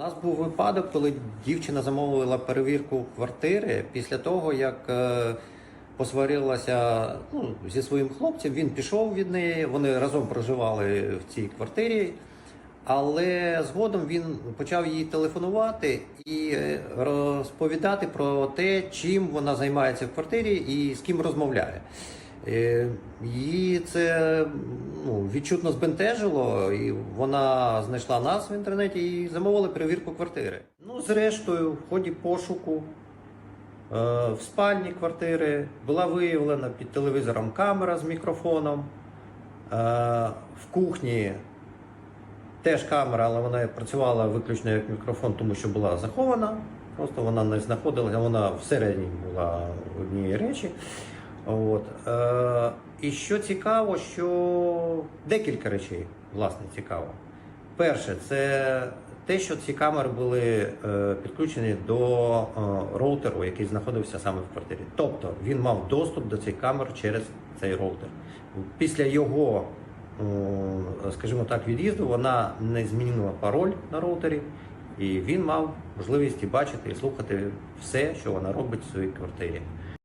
У нас був випадок, коли дівчина замовила перевірку квартири після того, як е, посварилася ну, зі своїм хлопцем. Він пішов від неї, вони разом проживали в цій квартирі. Але згодом він почав їй телефонувати і е, розповідати про те, чим вона займається в квартирі і з ким розмовляє. Е, Її це ну, відчутно збентежило, і вона знайшла нас в інтернеті і замовила перевірку квартири. Ну, зрештою, в ході пошуку е, в спальні квартири була виявлена під телевізором камера з мікрофоном. Е, В кухні теж камера, але вона працювала виключно як мікрофон, тому що була захована. Просто вона не знаходилася, вона всередині була однієї речі. От. Е, і що цікаво, що декілька речей, власне, цікаво. Перше, це те, що ці камери були е, підключені до е, роутеру, який знаходився саме в квартирі. Тобто він мав доступ до цих камер через цей роутер. Після його, е, скажімо так, від'їзду вона не змінила пароль на роутері, і він мав можливість і бачити і слухати все, що вона робить в своїй квартирі.